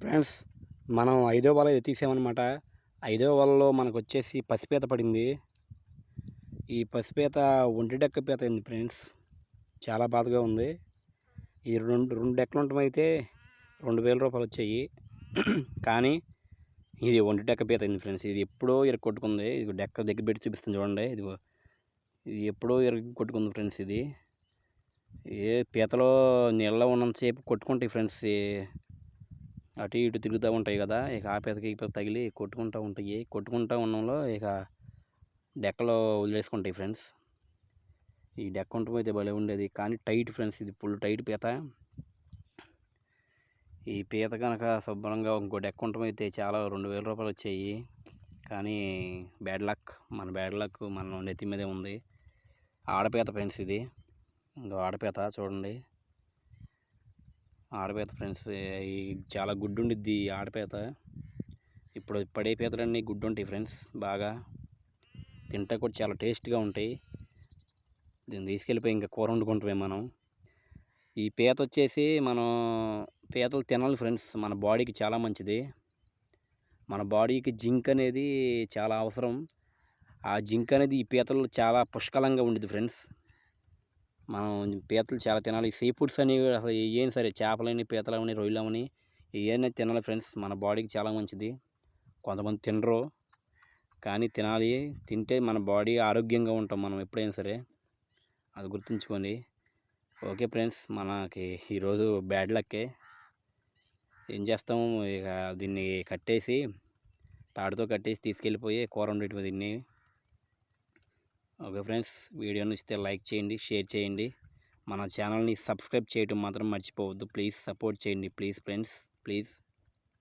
Friends మనం ఐదో వల తీసామన్నమాట. ఐదో వలలో మనకు వచ్చేసి పసిపీత పడింది. ఈ పసిపీత ఒంటి డెక్క పీత అయింది ఫ్రెండ్స్. చాలా బాధగా ఉంది. ఈ రెండు రెండు డెక్కలు ఉండటమైతే రెండు వేల రూపాయలు వచ్చాయి కానీ ఇది ఒంటి డెక్క పీత అయింది ఫ్రెండ్స్. ఇది ఎప్పుడో ఇరగ కొట్టుకుంది. ఇది డెక్క దగ్గర పెట్టి చూపిస్తుంది చూడండి. ఇది ఇది ఎప్పుడో ఇరగ కొట్టుకుంది ఫ్రెండ్స్ ఇది. ఏ పీతలో నీళ్ళలో ఉన్నంతసేపు కొట్టుకుంటాయి ఫ్రెండ్స్ అటు ఇటు తిరుగుతూ ఉంటాయి కదా ఇక ఆ పెదకి ఈ తగిలి కొట్టుకుంటూ ఉంటాయి. కొట్టుకుంటూ ఉన్నంలో ఇక డెక్కలో వదిలేసుకుంటాయి ఫ్రెండ్స్ ఈ డెక్క ఉండటం అయితే భలే ఉండేది. కానీ టైట్ ఫ్రెండ్స్ ఇది ఫుల్ టైట్ పీత. ఈ పీత కనుక శుభ్రంగా ఇంకో డెక్క ఉండటం చాలా రెండు వేల రూపాయలు వచ్చాయి. కానీ బ్యాడ్ లక్ మన బ్యాడ్ లక్ మన నెత్తి మీదే ఉంది. ఆడపీత ఫ్రెండ్స్ ఇది. ఇంకో ఆడపీత చూడండి. ఆడపేత ఫ్రెండ్స్ ఈ చాలా గుడ్డు ఉండిద్ది ఈ ఆడపేత. ఇప్పుడు పడే పీతలన్నీ గుడ్డు ఉంటాయి ఫ్రెండ్స్ బాగా. తింటా కూడా చాలా టేస్ట్గా ఉంటాయి. దీన్ని తీసుకెళ్ళిపోయి ఇంకా కూర వండుకుంటామే మనం. ఈ పీత వచ్చేసి మనం పీతలు తినాలి ఫ్రెండ్స్ మన బాడీకి చాలా మంచిది. మన బాడీకి జింక్ అనేది చాలా అవసరం. ఆ జింక్ అనేది ఈ పీతలు చాలా పుష్కలంగా ఉండేది ఫ్రెండ్స్. మనం పీతలు చాలా తినాలి. సీ ఫుడ్స్ అని అసలు ఏం సరే చేపలని పీతలని రొయ్యలని ఏమైనా తినాలి ఫ్రెండ్స్. మన బాడీకి చాలా మంచిది. కొంతమంది తినరు. కానీ తినాలి. తింటే మన బాడీ ఆరోగ్యంగా ఉంటాం మనం ఎప్పుడైనా సరే. అది గుర్తుంచుకోండి. ఓకే ఫ్రెండ్స్ మనకి ఈరోజు బ్యాడ్ లక్కే. ఏం చేస్తాము ఇక దీన్ని కట్టేసి తాడుతో కట్టేసి తీసుకెళ్ళిపోయి కూర ఉండేటివి దీన్ని ఓకే ఫ్రెండ్స్ వీడియో నచ్చితే లైక్ చేయండి షేర్ చేయండి. మన ఛానల్ని సబ్స్క్రైబ్ చేయడం మాత్రం మర్చిపోవద్దు. ప్లీజ్ సపోర్ట్ చేయండి. Please friends please.